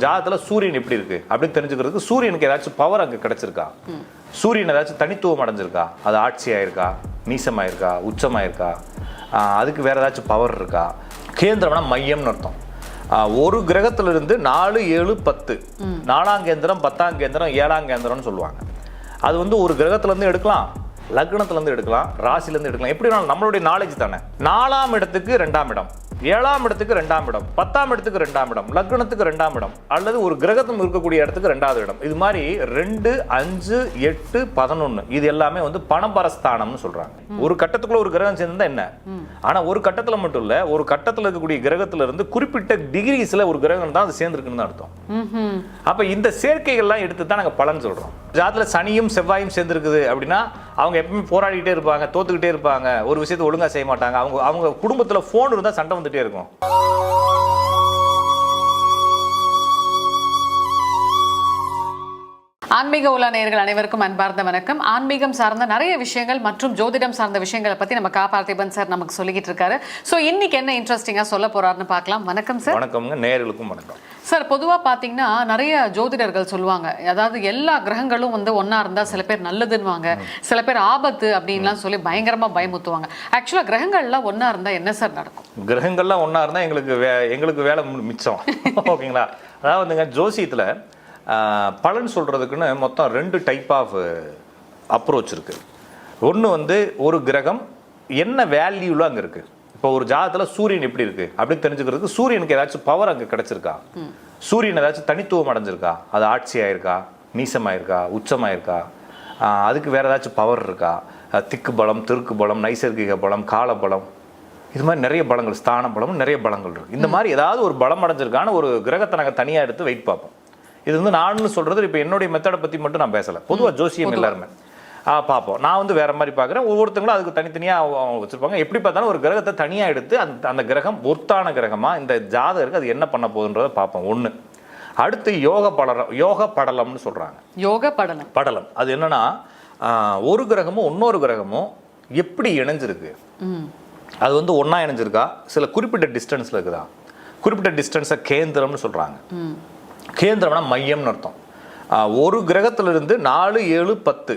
ஜாதத்தில் சூரியன் எப்படி இருக்கு அப்படின்னு தெரிஞ்சுக்கிறதுக்கு சூரியனுக்கு ஏதாச்சும் பவர் அங்க கிடைச்சிருக்கா? சூரியன் ஏதாச்சும் தனித்துவம் அடைஞ்சிருக்கா? அது ஆட்சியாயிருக்கா? நீசமாயிருக்கா? உச்சமாயிருக்கா? அதுக்கு வேற ஏதாச்சும் பவர் இருக்கா? கேந்திரம்னா மையம்னு அர்த்தம். ஒரு கிரகத்துல இருந்து நாலு ஏழு பத்து. நாலாம் கேந்திரம் பத்தாம் கேந்திரம் ஏழாம் கேந்திரம்னு சொல்லுவாங்க. அது வந்து ஒரு கிரகத்துல இருந்து எடுக்கலாம் லக்னத்துல இருந்து எடுக்கலாம் ராசில இருந்து எடுக்கலாம். எப்படி வேணாலும் நம்மளுடைய நாலேஜ் தானே. நாலாம் இடத்துக்கு ரெண்டாம் இடம். ஏழாம் இடத்துக்கு ரெண்டாம் இடம் பத்தாம் இடத்துக்கு ரெண்டாம் இடம் லக்னத்துக்கு ரெண்டாம் இடம் அல்லது ஒரு கிரகத்தும் இருக்கக்கூடிய இடத்துக்கு ரெண்டாவது இடம். இது மாதிரி ரெண்டு அஞ்சு எட்டு பதினொன்னு இது எல்லாமே வந்து பணபரஸ்தானம்னு சொல்றாங்க. ஒரு கட்டத்துக்குள்ள ஒரு கிரகம் சேர்ந்தா என்ன? ஆனா ஒரு கட்டத்துல மட்டும் இல்ல ஒரு கட்டத்துல இருக்கக்கூடிய கிரகத்துல இருந்து குறிப்பிட்ட டிகிரிஸ்ல ஒரு கிரகம் தான் அது சேர்ந்துருக்குன்னு அர்த்தம். அப்ப இந்த சேர்க்கைகள்லாம் எடுத்து தான் நாங்க பலன் சொல்றோம். ஜாதத்துல சனியும் செவ்வாயும் சேர்ந்துருக்குது அப்படின்னா அவங்க எப்பவுமே போராடிக்கிட்டே இருப்பாங்க தோத்துக்கிட்டே இருப்பாங்க ஒரு விஷயத்தை ஒழுங்கா செய்ய மாட்டாங்க. அவங்க அவங்க குடும்பத்துல போன் இருந்தா சண்டை வந்துட்டே இருக்கும். ஆன்மீக உலா நேயர்கள் அனைவருக்கும் அன்பார்ந்த வணக்கம். ஆன்மீகம் சார்ந்த நிறைய விஷயங்கள் மற்றும் ஜோதிடம் சார்ந்த விஷயங்களை பத்தி நம்ம கா பார்த்திபன் சார் நமக்கு சொல்லிக்கிட்டு இருக்காரு. சோ இன்னைக்கு என்ன இன்ட்ரெஸ்டிங்கா சொல்ல போறாருன்னு பார்க்கலாம். வணக்கம் சார். வணக்கம்ங்க. நேயர்களுக்கும் வணக்கம். சார் பொதுவா பாத்தீங்கன்னா நிறைய ஜோதிடர்கள் சொல்லுவாங்க. அதாவது எல்லா கிரகங்களும் வந்து ஒண்ணா இருந்தா சில பேர் நல்லதுன்னுவாங்க. சில பேர் ஆபத்து அப்படின்லாம் சொல்லி பயங்கரமா பயமுத்துவாங்க ஆக்சுவலா கிரகங்கள்லாம் ஒண்ணா இருந்தா என்ன சார் நடக்கும்? கிரகங்கள்லாம் ஒண்ணா இருந்தா எங்களுக்கு வே எங்களுக்கு வேலை மிச்சம். ஓகேங்களா? அதாவதுங்க ஜோசியத்துல ஆஹ், பலன் சொல்றதுக்குன்னு மொத்தம் ரெண்டு டைப் ஆஃப் அப்ரோச் இருக்கு. ஒன்று வந்து ஒரு கிரகம் என்ன வேல்யூல அங்க இருக்கு? இப்போ ஒரு ஜாதத்துல சூரியன் எப்படி இருக்கு? அப்படின்னு தெரிஞ்சுக்கிறதுக்கு சூரியனுக்கு ஏதாச்சும் பவர் அங்க கிடைச்சிருக்கா? சூரியன் ஏதாச்சும் தனித்துவம் அடைஞ்சிருக்கா? அது ஆட்சியாயிருக்கா? நீசமாயிருக்கா? உச்சமாயிருக்கா? அதுக்கு வேற ஏதாச்சும் பவர் இருக்கா? திக்கு பலம் திருக்கு பலம் நைசர்கிக பலம் கால பலம். இது மாதிரி நிறைய பலங்கள் ஸ்தான பலம் நிறைய பலங்கள் இருக்கு. இந்த மாதிரி ஏதாவது ஒரு பலம் அடைஞ்சிருக்கான ஒரு கிரகத்தை நாங்கள் தனியாக எடுத்து வெயிட் பார்ப்போம். இது வந்து நான்னு சொல்றது இப்போ என்னுடைய மெத்தடை பற்றி மட்டும் நான் பேசலை. பொதுவாக ஜோசியம் எல்லாருமே. ஆ பார்ப்போம் நான் வந்து வேற மாதிரி பார்க்குறேன் ஒவ்வொருத்தங்களும் அதுக்கு தனித்தனியாக அவங்க வச்சிருப்பாங்க. எப்படி பார்த்தாலும் ஒரு கிரகத்தை தனியாக எடுத்து அந்த அந்த கிரகம் ஒர்த்தான கிரகமா இந்த ஜாதகருக்கு அது என்ன பண்ண போகுதுன்றதை பார்ப்போம் ஒன்று அடுத்து யோக படலம் யோக படலம்னு சொல்றாங்க. யோக படலம். படலம். அது என்னன்னா ஒரு கிரகமும் இன்னொரு கிரகமும் எப்படி இணைஞ்சிருக்கு? அது வந்து ஒண்ணா இணைஞ்சிருக்கா? சில குறிப்பிட்ட டிஸ்டன்ஸ்ல இருக்குதா? குறிப்பிட்ட டிஸ்டன்ஸை கேந்திரம்னு சொல்றாங்க. ம். கேந்திரம்னா மையம்னு அர்த்தம். ஒரு கிரகத்துல இருந்து நாலு ஏழு பத்து.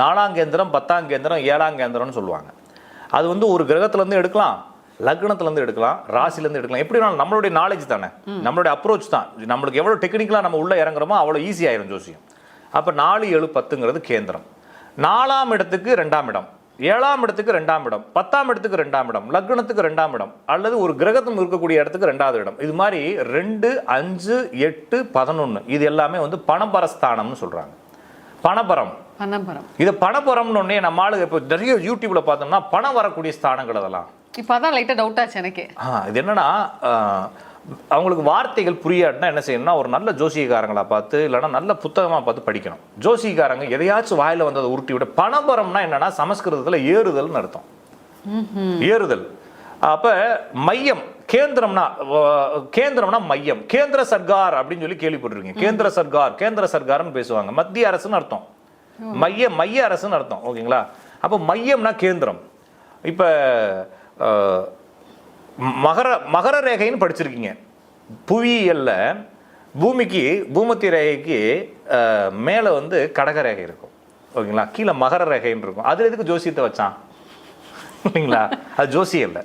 நாலாம் கேந்திரம் பத்தாம் கேந்திரம் ஏழாம் கேந்திரம்னு சொல்லுவாங்க. அது வந்து ஒரு கிரகத்துல இருந்து எடுக்கலாம் லக்னத்துல இருந்து எடுக்கலாம் ராசில இருந்து எடுக்கலாம். எப்படி வேணாலும் நம்மளுடைய நாலேஜ் தானே. நம்மளுடைய அப்ரோச் தான். நம்மளுக்கு எவ்வளவு டெக்னிக்கலா நம்ம உள்ள இறங்குறோமோ அவ்வளவு ஈஸி ஆயிரும் ஜோசியம். அப்ப நாலு ஏழு பத்துங்கிறது கேந்திரம். நாலாம் இடத்துக்கு ரெண்டாம் இடம். ஏழாம் இடத்துக்கு ரெண்டாம் இடம் பத்தாம் இடத்துக்கு ரெண்டாம் இடம் லக்னத்துக்கு ரெண்டாம் இடம் அல்லது ஒரு கிரகத்தும் இருக்கக்கூடிய இடத்துக்கு ரெண்டாவது இடம். இது மாதிரி ரெண்டு அஞ்சு எட்டு பதினொன்னு இது எல்லாமே வந்து பணபரஸ்தானம்னு சொல்றாங்க. பணபரம். பனம்பரம் இதை பணபரம்னு உடனே நம்ம ஆளுங்க இப்போ நிறைய யூடியூப்ல பார்த்தோம்னா பணம் வரக்கூடிய ஸ்தானங்கள் அதெல்லாம். இப்போ அதான் லைட்டா டவுட் ஆச்சு எனக்கே. இது என்னன்னா அவங்களுக்கு வார்த்தைகள் புரியாட்டினா என்ன செய்யணும்னா ஒரு நல்ல ஜோசியக்காரங்களா பார்த்து இல்லைன்னா நல்ல புத்தகமா பார்த்து படிக்கணும். ஜோசியக்காரங்க எதையாச்சும் வாயில வந்ததை உருட்டி விட பணபரம்னா என்னன்னா சமஸ்கிருதத்துல ஏறுதல்னு அர்த்தம். ஏறுதல். அப்ப மையம் கேந்திரம்னா கேந்திரம்னா மையம். கேந்திர சர்க்கார் அப்படின்னு சொல்லி கேள்விப்பட்டிருக்கீங்க. கேந்திர சர்க்கார் கேந்திர சர்க்கார்னு பேசுவாங்க. மத்திய அரசுன்னு அர்த்தம். மைய மைய அரசுன்னு அர்த்தம். ஓகேங்களா? அப்ப மையம்னா கேந்திரம். இப்ப மகர மகர ரேகைன்னு படிச்சிருக்கீங்க. புவியியல்ல பூமிக்கு பூமத்திய ரேகைக்கு மேலே வந்து கடக ரேகை இருக்கும். ஓகேங்களா? கீழே மகர ரேகைன்னு இருக்கும். அதில் எதுக்கு ஜோசியத்தை வச்சான்? இல்லைங்களா? அது ஜோசியம் இல்லை.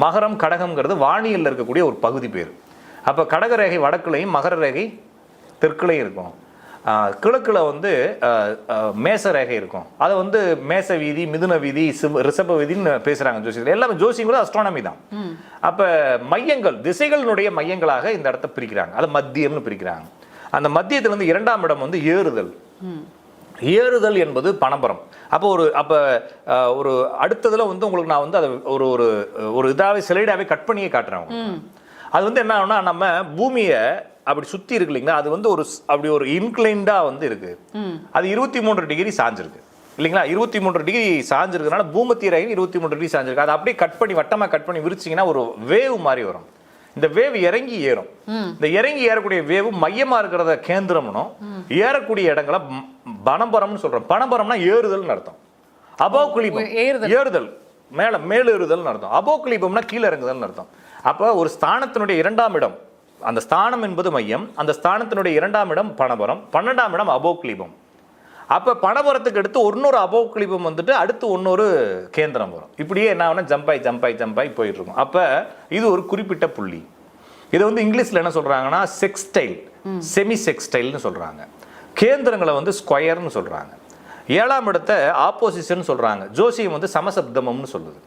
மகரம் கடகம்ங்கிறது வானியலில் இருக்கக்கூடிய ஒரு பகுதி பேர். அப்போ கடக ரேகை வடக்குலையும் மகர ரேகை தெற்குலையும் இருக்கும். கிழக்குல வந்து மேச ரேகை இருக்கும். அதை வந்து மேச வீதி மிதுன வீதி ரிஷப வீதின்னு பேசுறாங்க ஜோசியத்தில் எல்லாமே ஜோசியங்களும் அஸ்ட்ரானமி தான். அப்ப மையங்கள் திசைகளினுடைய மையங்களாக இந்த இடத்த பிரிக்கிறாங்க. அதை மத்தியம்னு பிரிக்கிறாங்க. அந்த மத்தியத்துல இருந்து இரண்டாம் இடம் வந்து ஏறுதல். ஏறுதல் என்பது பணபரம் அப்போ ஒரு அப்போ ஒரு அடுத்ததுல வந்து உங்களுக்கு நான் வந்து அதை ஒரு ஒரு ஒரு இதாவே சிலைடாவே கட் பண்ணியே காட்டுறேன். அது வந்து என்ன ஆகும்னா நம்ம பூமியை அப்படி சுத்தி இருக்கு இல்லைங்களா? அது வந்து ஒரு அப்படி ஒரு இன்க்ளைண்டா வந்து இருக்கு. அது இருபத்தி மூன்று டிகிரி சாஞ்சிருக்கு. இல்லைங்களா? இருபத்தி மூன்று டிகிரி சாஞ்சிருக்கனால பூமத்திய ரேகை இருபத்தி மூன்று டிகிரி சாஞ்சிருக்கு. அதை அப்படியே கட் பண்ணி வட்டமா கட் பண்ணி விரிச்சிங்கன்னா ஒரு வேவ் மாதிரி வரும். இந்த வேவ் இறங்கி ஏறும். இந்த இறங்கி ஏறக்கூடிய வேவ் மையமா இருக்கிறத கேந்திரம்னும் ஏறக்கூடிய இடங்களை ம், பனபரம்னு சொல்றோம். பனபரம்னா ஏறுதல்னு அர்த்தம். அபோகுலிபம் ஏறுதல். ஏறுதல். மேல மேலேறுதல்னு அர்த்தம். அபோகுலிபம்னா கீழே இறங்குதல்னு அர்த்தம். அப்போ ஒரு ஸ்தானத்தினுடைய இரண்டாம் இடம் அந்த ஸ்தானம் என்பது மையம் அந்த ஸ்தானத்தினுடைய இரண்டாம் இடம் பணபரம் பன்னெண்டாம் இடம் அபோக்லீபம். அப்போ பணபரத்துக்கு அடுத்து இன்னொரு அபோக்லீபம் வந்துட்டு அடுத்து இன்னொரு கேந்திரம் வரும். இப்படியே என்ன ஆகுனா ஜம்பாய் ஜம்பாய் ஜம்பாய் போயிட்டு இருக்கும் அப்போ இது ஒரு குறிப்பிட்ட புள்ளி. இது வந்து இங்கிலீஷில் என்ன சொல்கிறாங்கன்னா செக்ஸ்டைல் செமி செக்ஸ்டைல்னு சொல்கிறாங்க கேந்திரங்களை வந்து ஸ்கொயர்னு சொல்கிறாங்க ஏழாம் இடத்த ஆப்போசிஷன் சொல்கிறாங்க ஜோசியம் வந்து சமசப்தமம்னு சொல்லுது.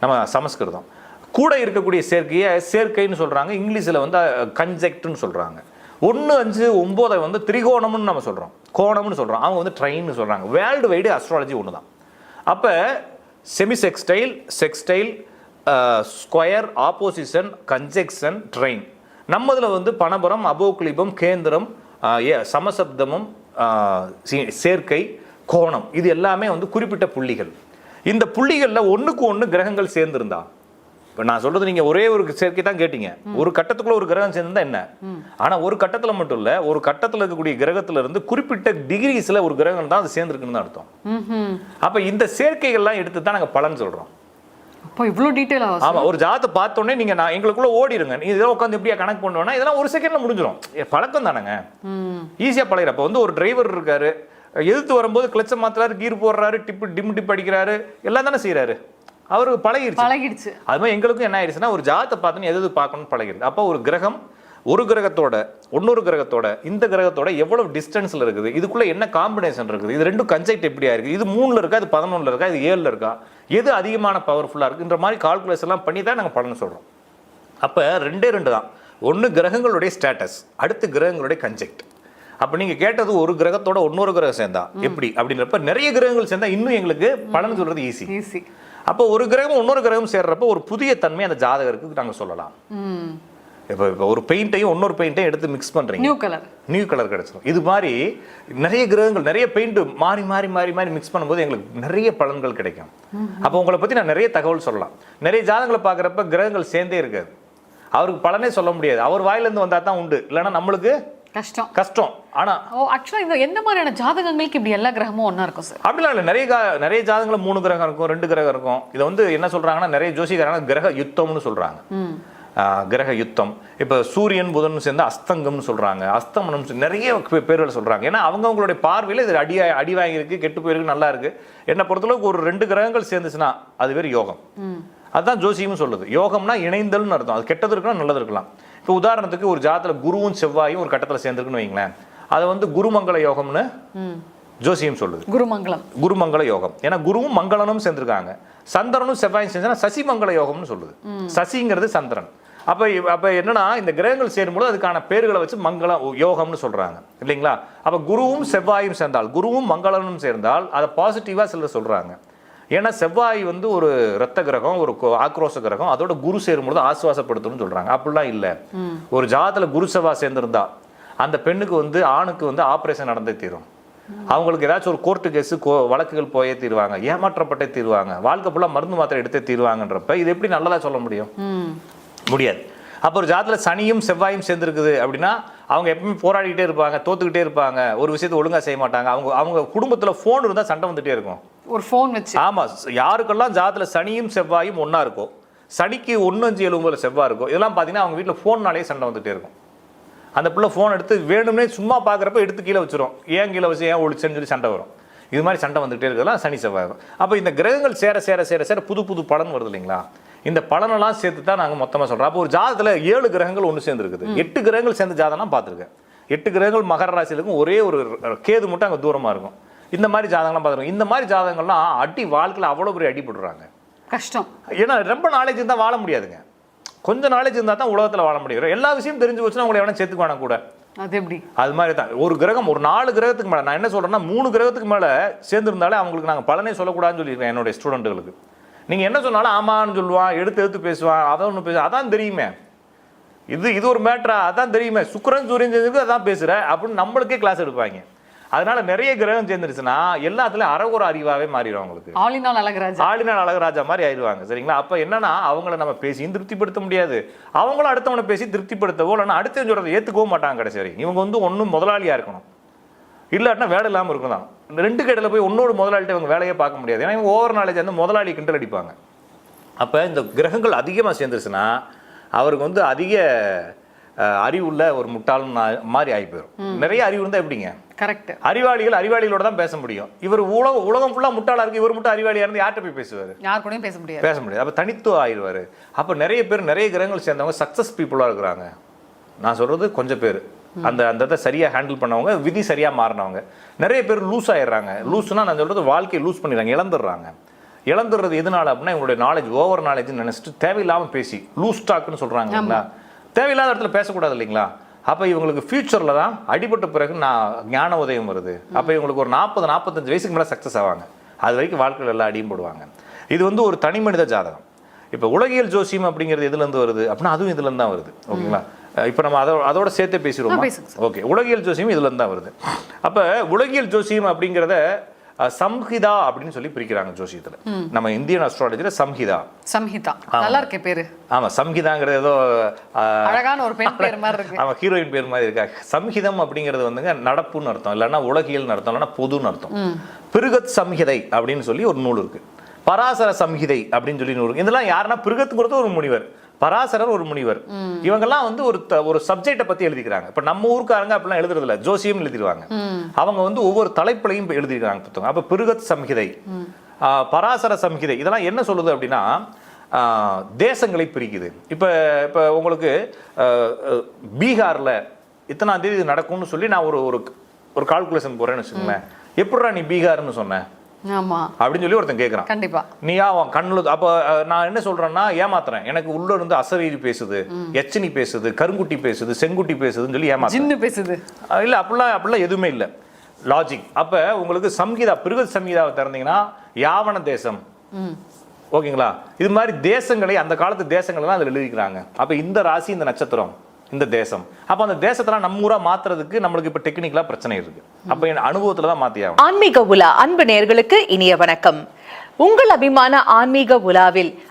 நம்ம சமஸ்கிருதம். கூட இருக்கக்கூடிய சேர்க்கையை சேர்க்கைன்னு சொல்கிறாங்க இங்கிலீஷில் வந்து கன்ஜெக்ட்னு சொல்கிறாங்க ஒன்று அஞ்சு ஒம்போதை வந்து திரிகோணம்னு நம்ம சொல்கிறோம் கோணம்னு சொல்கிறோம் அவங்க வந்து ட்ரெயின்னு சொல்கிறாங்க வேர்ல்டு வைடு அஸ்ட்ராலஜி ஒன்று தான் அப்போ semi sextile sextile square opposition conjunction trine நம்மதில் வந்து பணபுரம் அபோக்லிபம் கேந்திரம் ஏ- சமசப்தமும் சேர்க்கை கோணம். இது எல்லாமே வந்து குறிப்பிட்ட புள்ளிகள். இந்த புள்ளிகளில் ஒன்றுக்கு ஒன்று கிரகங்கள் சேர்ந்திருந்தா இப்போ நான் சொல்றது நீங்க ஒரே ஒரு சேர்க்கை தான் கேட்டீங்க. ஒரு கட்டத்துக்குள்ள ஒரு கிரகம் சேர்ந்திருந்தா என்ன? ஆனா ஒரு கட்டத்துல மட்டும் இல்ல ஒரு கட்டத்துல இருக்கக்கூடிய கிரகத்துல இருந்து குறிப்பிட்ட டிகிரிஸ்ல ஒரு கிரகம் தான் அது சேர்ந்துருக்குன்னு தான் அர்த்தம். அப்ப இந்த சேர்க்கைகள்லாம் எடுத்து தான் நாங்க பலன் சொல்றோம். அப்போ இவ்வளோ டீட்டெயில் ஆகும் ஆமா ஒரு ஜாதத்தை பார்த்தோன்னே நீங்க நான் எங்களுக்குள்ள ஓடிடுங்க நீ இதெல்லாம் உட்காந்து இப்படியா கணக்கு பண்ணுவோம்னா இதெல்லாம் ஒரு செகண்ட்ல முடிஞ்சிடும் பழக்கம் தானேங்க. ம். ஈஸியா பழகிற அப்போ வந்து ஒரு டிரைவர் இருக்காரு. எதிர்த்து வரும்போது கிளச்சை மாத்துறாரு கீர் போடுறாரு டிப்பு டிம் டிப் அடிக்கிறாரு. எல்லாம் தானே செய்றாரு. அவருக்கு பழகிருச்சு. பழகிடுச்சு. அது மாதிரி எங்களுக்கும் என்ன ஆயிடுச்சுன்னா ஒரு ஜாதத்தை பார்த்து எது பார்க்கணும்னு பழகிருக்கு அப்போ ஒரு கிரகம் ஒரு கிரகத்தோட இன்னொரு கிரகத்தோட இந்த கிரகத்தோட எவ்வளவு டிஸ்டன்ஸ்ல இருக்குது? இதுக்குள்ள என்ன காம்பினேஷன் இருக்குது? இது ரெண்டும் கன்செக்ட் எப்படியா இருக்கு? இது மூணுல இருக்கா? இது பதினொன்றுல இருக்கா? இது ஏழுல இருக்கா? எது அதிகமான பவர்ஃபுல்லா இருக்குன்ற மாதிரி கால்குலேஷன் எல்லாம் பண்ணி தான் நாங்கள் பலன் சொல்றோம். அப்போ ரெண்டே ரெண்டு தான். ஒன்று கிரகங்களுடைய ஸ்டேட்டஸ் அடுத்து கிரகங்களுடைய கன்ஜெக்ட் அப்போ நீங்க கேட்டது ஒரு கிரகத்தோட இன்னொரு கிரகம் சேர்ந்தா எப்படி? அப்படின்றப்ப நிறைய கிரகங்கள் சேர்ந்தா இன்னும் எங்களுக்கு பலன் சொல்றது ஈஸி ஈஸி அப்போ ஒரு கிரகம் இன்னொரு கிரகம் சேர்றப்போ ஒரு புதிய தன்மை அந்த ஜாதகருக்கு நாங்கள் சொல்லலாம். இப்போ இப்போ ஒரு பெயிண்ட்டையும் இன்னொரு பெயிண்ட்டையும் எடுத்து மிக்ஸ் பண்றீங்க. நியூ கலர் நியூ கலர் கிடைச்சிடும் இது மாதிரி நிறைய கிரகங்கள் நிறைய பெயிண்ட் மாறி மாறி மாறி மாறி மிக்ஸ் பண்ணும்போது எங்களுக்கு நிறைய பலன்கள் கிடைக்கும். அப்போ உங்களை பத்தி நான் நிறைய தகவல் சொல்லலாம். நிறைய ஜாதகங்களை பார்க்குறப்ப கிரகங்கள் சேர்ந்தே இருக்காது. அவருக்கு பலனே சொல்ல முடியாது. அவர் வாயிலேருந்து வந்தா தான் உண்டு. இல்லைன்னா நம்மளுக்கு கஷ்டம். கஷ்டம். ஆனா ஓ ஆக்சுவலாக இந்த எந்த மாதிரியான ஜாதகங்களுக்கு இப்படி எல்லா கிரகமும் ஒன்றா இருக்கும் சார் அப்படிலாம் இல்லை. நிறைய நிறைய ஜாதகங்கள் மூணு கிரகம் இருக்கும் ரெண்டு கிரகம் இருக்கும். இதை வந்து என்ன சொல்றாங்கன்னா நிறைய ஜோசிகாரங்க கிரக யுத்தம்னு சொல்றாங்க. கிரக யுத்தம். இப்போ சூரியன் புதன் சேர்ந்து அஸ்தங்கம்னு சொல்றாங்க. அஸ்தமனம் நிறைய பேர்கள் சொல்றாங்க. ஏன்னா அவங்கவங்களுடைய பார்வையில் இது அடி அடி வாங்கியிருக்கு கெட்டு போயிருக்கு நல்லா இருக்கு. என்னை பொறுத்தளவுக்கு ஒரு ரெண்டு கிரகங்கள் சேர்ந்துச்சுன்னா அது பேர் யோகம். அதுதான் ஜோசியமும் சொல்லுது. யோகம்னா இணைந்தல்னு அர்த்தம். அது கெட்டது இருக்கலாம் நல்லது இருக்கலாம். இப்போ உதாரணத்துக்கு ஒரு ஜாதத்துல குருவும் செவ்வாயும் ஒரு கட்டத்தில் சேர்ந்துருக்குன்னு வைங்களேன். அதை வந்து குருமங்கள யோகம்னு ஜோசியம் சொல்லுது. குருமங்கலம். குருமங்கள யோகம். ஏன்னா குருவும் மங்களனும் சேர்ந்திருக்காங்க. சந்திரனும் செவ்வாயும் சேர்ந்தா சசிமங்கள யோகம்னு சொல்லுது. சசிங்கிறது சந்திரன். அப்ப அப்ப என்னன்னா இந்த கிரகங்கள் சேரும்போது அதுக்கான பேர்களை வச்சு மங்களம் யோகம்னு சொல்றாங்க. இல்லைங்களா? அப்ப குருவும் செவ்வாயும் சேர்ந்தால் குருவும் மங்களனும் சேர்ந்தால் அதை பாசிட்டிவா சிலர் சொல்றாங்க. ஏன்னா செவ்வாய் வந்து ஒரு ரத்த கிரகம் ஒரு ஆக்ரோஷ கிரகம். அதோட குரு சேரும்போது ஆசுவாசப்படுத்தணும்னு சொல்றாங்க. அப்படிலாம் இல்ல. ஒரு ஜாதத்துல குரு செவ்வாய் சேர்ந்திருந்தா அந்த பெண்ணுக்கு வந்து ஆணுக்கு வந்து ஆபரேஷன் நடந்தே தீரும். அவங்களுக்கு ஏதாச்சும் ஒரு கோர்ட்டு கேஸு கோ வழக்குகள் போயே தீருவாங்க. ஏமாற்றப்பட்டே தீருவாங்க. வாழ்க்கை ஃபுல்லாக மருந்து மாத்திரை எடுத்தே தீருவாங்கன்றப்ப இது எப்படி நல்லதா சொல்ல முடியும்? முடியாது. அப்போ ஒரு ஜாதத்தில் சனியும் செவ்வாயும் சேர்ந்துருக்குது அப்படின்னா அவங்க எப்பவுமே போராடிக்கிட்டே இருப்பாங்க தோத்துக்கிட்டே இருப்பாங்க ஒரு விஷயத்தை ஒழுங்கா செய்ய மாட்டாங்க. அவங்க அவங்க குடும்பத்தில் ஃபோன் இருந்தால் சண்டை வந்துட்டே இருக்கும். ஒரு ஃபோன் வச்சு. ஆமா யாருக்கெல்லாம் ஜாதத்தில் சனியும் செவ்வாயும் ஒண்ணா இருக்கோ சனிக்கு ஒன்று அஞ்சு எழுபதுல செவ்வாய் இருக்கும் இதெல்லாம் பார்த்தீங்கன்னா அவங்க வீட்டில் ஃபோன்னாலே சண்டை வந்துட்டே இருக்கும். அந்த பிள்ளை ஃபோன் எடுத்து வேணும்னே சும்மா பார்க்குறப்ப எடுத்து கீழே வச்சிரும். ஏன் கீழே வச்சு ஏன் ஒழிச்சேன்னு சொல்லி சண்டை வரும். இது மாதிரி சண்டை வந்துகிட்டே இருக்கிறதுலாம் சனி செவ்வாய் இருக்கும் அப்போ இந்த கிரகங்கள் சேர சேர சேர சேர புது புது பலன் வருது இல்லைங்களா? இந்த பலனெல்லாம் சேர்த்து தான் நாங்கள் மொத்தமாக சொல்கிறோம் அப்போ ஒரு ஜாதத்தில் ஏழு கிரகங்கள் ஒன்று சேர்ந்துருக்குது. எட்டு கிரகங்கள் சேர்ந்த ஜாதகம் பார்த்துருக்கேன். எட்டு கிரகங்கள் மகர ராசியில் இருக்கும் ஒரே ஒரு கேது மட்டும் அங்கே தூரமாக இருக்கும். இந்த மாதிரி ஜாதகம்லாம் பார்த்துருக்கோம். இந்த மாதிரி ஜாதகங்கள்லாம் அடி வாழ்க்கையில் அவ்வளோ பெரிய அடி போடுறாங்க கஷ்டம். ஏன்னா ரொம்ப நாலேஜ் இருந்தால் வாழ முடியாதுங்க. கொஞ்சம் நாலேஜ் இருந்தால் தான் உலகத்தில் வாழ முடியும். எல்லா விஷயம் தெரிஞ்சு வச்சுன்னா உங்களை எவனா சேர்த்துக்குவானா கூட. அது எப்படி? அது மாதிரி தான். ஒரு கிரகம் ஒரு நாலு கிரகத்துக்கு மேலே நான் என்ன சொல்றேன்னா மூணு கிரகத்துக்கு மேலே சேர்ந்துருந்தாலே அவங்களுக்கு நாங்கள் பலனே சொல்லக்கூடாதுன்னு சொல்லியிருக்கேன் என்னுடைய ஸ்டூடெண்ட்டுகளுக்கு நீங்கள் என்ன சொன்னாலும் ஆமான்னு சொல்லுவான் எடுத்து எடுத்து பேசுவான் அதான் ஒன்று பேச அதான் தெரியுமே. இது இது ஒரு மேட்ரா அதான் தெரியுமே. சுக்கிரன் சூரியன் சேர்ந்துருக்கு அதான் பேசுகிற அப்படின்னு நம்மளுக்கே கிளாஸ் எடுப்பாங்க. அதனால நிறைய கிரகம் சேர்ந்துருச்சுன்னா எல்லாத்துலயும் அறகுற அறிவாவே மாறிடும் அவங்களுக்கு. ஆலினால் அழகராஜா. ஆளினால் அழகராஜா மாதிரி ஆயிடுவாங்க சரிங்களா? அப்ப என்னன்னா அவங்கள நம்ம பேசியும் திருப்திப்படுத்த முடியாது. அவங்களும் அடுத்தவனை பேசி திருப்திப்படுத்தவோ இல்லைன்னா அடுத்தவன் சொல்றதை ஏத்துக்கவும் மாட்டாங்க கடைசி வரைக்கும் இவங்க வந்து ஒன்றும் முதலாளியா இருக்கணும். இல்லாட்டினா வேலை இல்லாமல் இருக்கும் தான் ரெண்டு கடையில் போய் இன்னொரு முதலாளிட்ட இவங்க வேலையே பார்க்க முடியாது. ஏன்னா இவங்க ஓவர் நாலேஜ் வந்து முதலாளி கிண்டல் அடிப்பாங்க. அப்போ இந்த கிரகங்கள் அதிகமாக சேர்ந்துருச்சுன்னா அவருக்கு வந்து அதிக அறிவுள்ள ஒரு முட்டாள் மாதிரி ஆகி போயிடும் நிறைய அறிவு இருந்தா எப்படிங்க? கரெக்ட் அறிவாளிகள் அறிவாளிகளோட தான் பேச முடியும். இவர் உலகம் உலகம் ஃபுல்லா முட்டாளா இருக்கு இவர் மட்டும் அறிவாளியா இருந்து யார்கிட்ட போய் பேசுவாரு? யார் கூடயும் பேச முடியாது. பேச முடியாது. அப்ப தனித்துவம் ஆயிடுவாரு. அப்ப நிறைய பேர் நிறைய கிரகங்கள் சேர்ந்தவங்க சக்சஸ் பீப்புளா இருக்கிறாங்க. நான் சொல்றது கொஞ்சம் பேர். அந்த அந்த இதை சரியா ஹேண்டில் பண்ணவங்க விதி சரியா மாறினவங்க. நிறைய பேர் லூஸ் ஆயிடுறாங்க. லூஸ்னா நான் சொல்றது வாழ்க்கையை லூஸ் பண்ணிடுறாங்க இழந்துடுறாங்க. இழந்துடுறது எதனால அப்படின்னா இவங்களுடைய நாலேஜ் ஓவர் நாலேஜ் நினைச்சிட்டு தேவையில்லாம பேசி லூஸ் டாக்னு சொல்றாங்க இல்லைங்களா? தேவையில்லாத இடத்துல பேசக்கூடாது இல்லைங்களா? அப்ப இவங்களுக்கு ஃபியூச்சர்ல தான் அடிபட்ட பிறகு நான் ஞான உதயம் வருது. அப்ப இவங்களுக்கு ஒரு நாற்பது நாற்பத்தஞ்சு வயசுக்கு மேல சக்சஸ் ஆவாங்க. அது வரைக்கும் வாழ்க்கையில் எல்லாம் அடியும் போடுவாங்க. இது வந்து ஒரு தனி மனித ஜாதகம். இப்போ உலகியல் ஜோசியம் அப்படிங்கிறது எதுல இருந்து வருது? அப்படின்னா அதுவும் இதுல இருந்து தான் வருது. ஓகேங்களா? இப்போ நம்ம அதோட அதோட சேர்த்தே பேசிடுவோம்? ஓகே உலகியல் ஜோசியம் இதுல தான் வருது. அப்ப உலகியல் ஜோசியம் அப்படிங்கிறத சம்ஹிதா அப்படின்னு சொல்லி பிரிக்கிறாங்க ஜோசியத்துல. நம்ம இந்தியன் அஸ்ட்ராலஜில சம்ஹிதா. சம்ஹிதா. நல்லா இருக்கே பேரு. ஆமா சம்ஹிதாங்கிறது ஏதோ அழகான ஒரு பெண் பேர் மாதிரி இருக்கு. ஆமா ஹீரோயின் பேர் மாதிரி இருக்கா? சம்ஹிதம் அப்படிங்கிறது வந்துங்க நடப்புன்னு அர்த்தம். இல்லைன்னா உலகியல்னு அர்த்தம் இல்லைன்னா பொதுன்னு அர்த்தம். பிருகத் சம்ஹிதை அப்படின்னு சொல்லி ஒரு நூல் இருக்கு. பராசர சம்ஹிதை அப்படின்னு சொல்லி இதெல்லாம் யாருன்னா பிருகத்துங்கிறது ஒரு முனிவர். பராசரர் ஒரு முனிவர். இவங்கெல்லாம் வந்து ஒரு ஒரு சப்ஜெக்டை பத்தி எழுதிக்கிறாங்க. இப்ப நம்ம ஊருக்காரங்க அப்படிலாம் எழுதுறது இல்ல ஜோசியம் எழுதிடுவாங்க அவங்க வந்து ஒவ்வொரு தலைப்புலையும் எழுதிக்கிறாங்க புத்தகம். அப்ப பிருகத் சம்ஹிதை பராசர சம்ஹிதை இதெல்லாம் என்ன சொல்லுது அப்படின்னா ஆஹ், தேசங்களை பிரிக்குது. இப்ப இப்ப உங்களுக்கு பீகார்ல இத்தனாம் தேதி நடக்கும்னு சொல்லி நான் ஒரு ஒரு ஒரு கால்குலேஷன் போறேன்னு வச்சுக்கோங்களேன். எப்படிடா நீ பீகார்னு சொன்ன? ஆமா அப்படின்னு சொல்லி ஒருத்தன் கேட்குறான் கண்டிப்பா. நீயா அவன் கண்ணுல அப்ப நான் என்ன சொல்றேன்னா ஏமாத்துறேன். எனக்கு உள்ள இருந்து அசரீரி பேசுது எச்சினி பேசுது கருங்குட்டி பேசுது செங்குட்டி பேசுதுன்னு சொல்லி ஜின்னு பேசுது. இல்ல அப்படிலாம் அப்படிலாம் எதுவுமே இல்ல. லாஜிக் அப்ப உங்களுக்கு சம்ஹிதா பிருகத் சம்ஹிதாவை திறந்தீங்கன்னா யாவன தேசம்? ஓகேங்களா? இது மாதிரி தேசங்களை அந்த காலத்து தேசங்கள்லாம் அதில் எழுதிக்கிறாங்க. அப்ப இந்த ராசி இந்த நட்சத்திரம். இந்த தேசம். அப்ப அந்த தேசத்தெல்லாம் நம்ம ஊரா மாத்துறதுக்கு நம்மளுக்கு இப்ப டெக்னிக்கலா பிரச்சனை இருக்கு. அப்ப என் அனுபவத்துல தான் மாத்தி ஆன்மீக உலா அன்பு நேயர்களுக்கு இனிய வணக்கம். உங்கள் அபிமான ஆன்மீக உலாவில்